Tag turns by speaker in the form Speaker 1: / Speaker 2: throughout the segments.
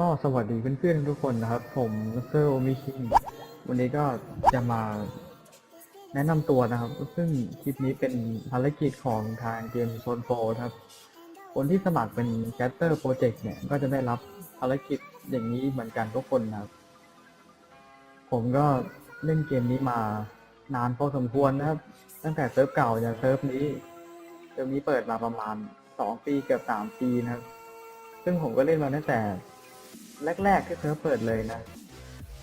Speaker 1: ก็สวัสดีเพื่อนๆทุกคนนะครับ ผมเซอร์โอมิคิงวันนี้ก็จะมาแนะนำตัวนะครับ ซึ่งคลิปนี้เป็นภารกิจของทางเกมโซนโฟครับ คนที่สมัครเป็นแคสเตอร์โปรเจกต์เนี่ย ก็จะได้รับภารกิจอย่างนี้เหมือนกันทุกคนนะครับ ผมก็เล่นเกมนี้มานานพอสมควรนะครับ ตั้งแต่เซิร์ฟเก่าจนเซิร์ฟนี้เซิร์ฟนี้เปิดมาประมาณสองปีเกือบสามปีนะครับ ซึ่งผมก็เล่นมาตั้งแต่ แรกๆที่เซิร์ฟเปิดเลยนะ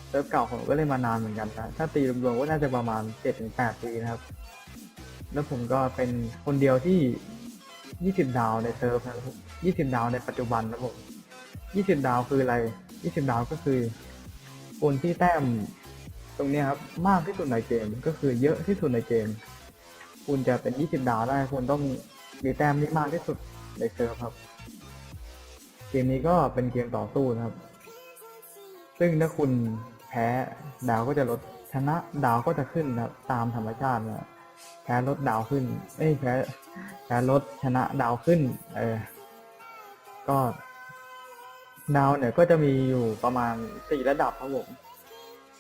Speaker 1: เซิร์ฟเก่าผมก็เล่นมานานเหมือนกันนะถ้าตีรวมๆก็น่าจะประมาณเจ็ดถึงแปดปีนะครับ แล้วผมก็เป็นคนเดียวที่ยี่สิบดาวในเซิร์ฟนะครับยี่สิบดาวในปัจจุบันนะผมยี่สิบดาวคืออะไรยี่สิบดาวก็คือคนที่แต้มตรงนี้ครับมากที่สุดในเกมก็คือเยอะที่สุดในเกม คุณจะเป็นยี่สิบดาวได้คุณต้องมีแต้มที่มากที่สุดในเซิร์ฟครับ เกมนี้ก็เป็นเกมต่อสู้นะครับ ซึ่งถ้าคุณแพ้ดาวก็จะลดชนะดาวก็จะขึ้นนะครับตามธรรมชาตินะแพ้ลดดาวขึ้น เอ้ยแพ้แพ้ลดชนะดาวขึ้น เออ ก็ ดาวเนี่ยก็จะมีอยู่ประมาณสี่ระดับครับผม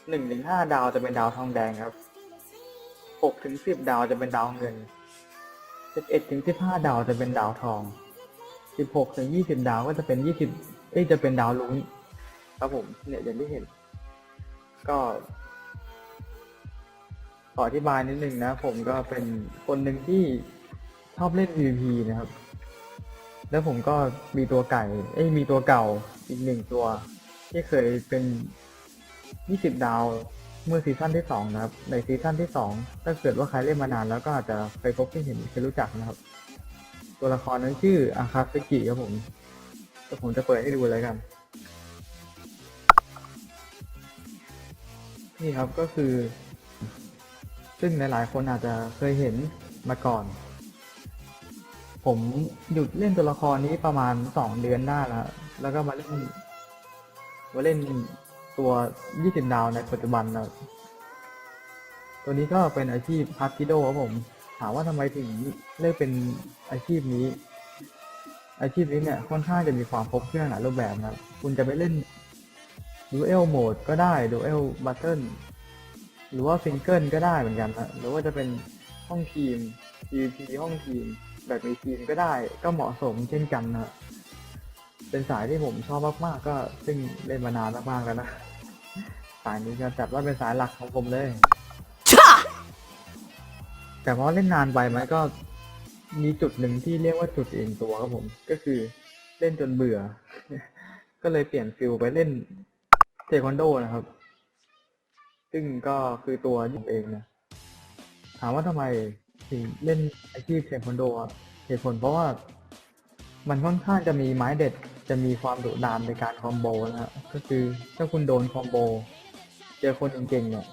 Speaker 1: หนึ่งถึงห้าดาวจะเป็นดาวทองแดงครับหกถึงสิบดาวจะเป็นดาวเงินสิบเอ็ดถึงสิบห้าดาวจะเป็นดาวทอง สิบหกถึงยี่สิบดาวก็จะเป็นยี่สิบเอ้ยจะเป็นดาวลุ้งครับผม เนี่ยอย่างที่เห็น ก็ขออธิบายนิดนึงนะ ผมก็เป็นคนหนึ่งที่ชอบเล่น PVP นะครับ แล้วผมก็มีตัวไก่ เอ้ยมีตัวเก่าอีกหนึ่งตัว ที่เคยเป็นยี่สิบดาวเมื่อซีซั่นที่สองนะครับ ในซีซั่นที่สองถ้าเกิดว่าใครเล่นมานานแล้วก็อาจจะเคยพบที่เห็นเคยรู้จักนะครับ ตัวละครนั้นชื่ออาคาสกิครับผมเดี๋ยวผมจะเปิดให้ดูเลยกัน นี่ครับก็คือ ซึ่งหลายๆคนอาจจะเคยเห็นมาก่อน ผมหยุดเล่นตัวละครนี้ประมาณสองเดือนได้าแล้วแล้วก็มาเล่นมาเล่นตัว 20 ดาวในปัจจุบันนะตัวนี้ก็เป็นอาชีพพาร์ทิโดครับผม ถามว่าทำไมถึงเลือกเป็นอาชีพนี้ อาชีพนี้เนี่ยค่อนข้างจะมีความครบเครื่องหลายรูปแบบนะคุณจะไปเล่นดูเอลโหมดก็ได้ดูเอลบัตเทิลหรือว่าซิงเกิลก็ได้เหมือนกันนะหรือว่าจะเป็นห้องทีม PVP ห้องทีม แบบมีทีมก็ได้ก็เหมาะสมเช่นกันนะเป็นสายที่ผมชอบมากๆ ก็ซึ่งเล่นมานานมากๆแล้วนะ สายนี้ก็จัดว่าเป็นสายหลักของผมเลย แต่ว่าเล่นนานไปไหมก็มีจุดหนึ่งที่เรียกว่าจุดเองตัวครับผม ก็คือเล่นจนเบื่อ ก็เลยเปลี่ยนฟิลไปเล่นเทควันโดนะครับ ซึ่งก็คือตัวผมเองนะ ถามว่าทำไมถึงเล่นอาชีพเทควันโดเหตุผลเพราะว่ามันค่อนข้างจะมีไม้เด็ดจะมีความดุดานในการคอมโบนะฮะก็คือถ้าคุณโดนคอมโบ เจอคนเก่งๆเนี่ย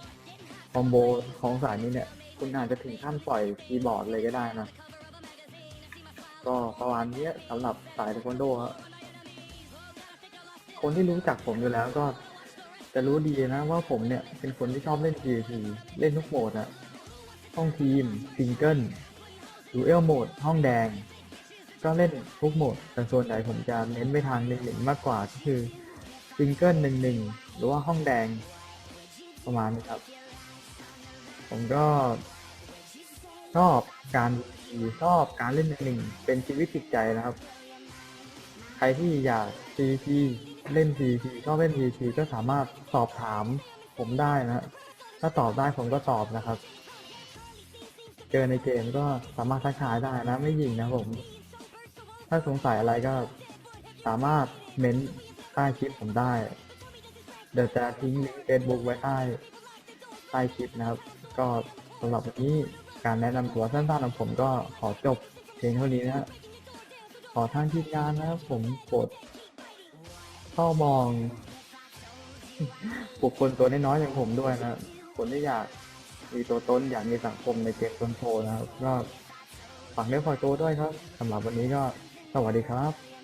Speaker 1: คอมโบของสายนี้เนี่ย คุณอาจจะถึงขั้นปล่อยคีย์บอร์ดเลยก็ได้นะ ก็ประมาณนี้สำหรับสายเทควันโดครับคนที่รู้จักผมอยู่แล้วก็จะรู้ดีนะว่าผมเนี่ยเป็นคนที่ชอบเล่น PVP เล่นทุกโหมดอะห้องทีมซิงเกิลดูเอลโหมดห้องแดง ก็เล่นทุกโหมด แต่ส่วนใหญ่ผมจะเน้นไปทางหนึ่งหนึ่งมากกว่าก็คือซิงเกิลหนึ่งหนึ่งหรือว่าห้องแดงประมาณนี้ครับ ผมก็ชอบการขี่ชอบการเล่นหนึ่งเป็นชีวิตจิตใจนะครับ ใครที่อยาก PVP เล่น PVP ชอบเล่น PVP ก็สามารถสอบถามผมได้นะถ้าตอบได้ผมก็ตอบนะครับ เจอในเกมก็สามารถทักทายได้นะ ไม่ยิงนะผม ถ้าสงสัยอะไรก็สามารถเม้นใต้คลิปผมได้ เดี๋ยวจะทิ้งลิงก์เฟซบุ๊กไว้ใต้ใต้คลิปนะครับ ก็สำหรับวันนี้การแนะนำตัวสั้นๆของผมก็ขอจบเพียงเท่านี้นะขอทางทีมงานนะครับผมโปรดเข้ามองบุคคลตัวน้อยๆอย่างผมด้วยนะคนที่อยากมีตัวตนอยากมีสังคมในเกมต้นโพนะครับก็ฝากเนื้อฝากตัวด้วยครับสำหรับวันนี้ก็สวัสดีครับ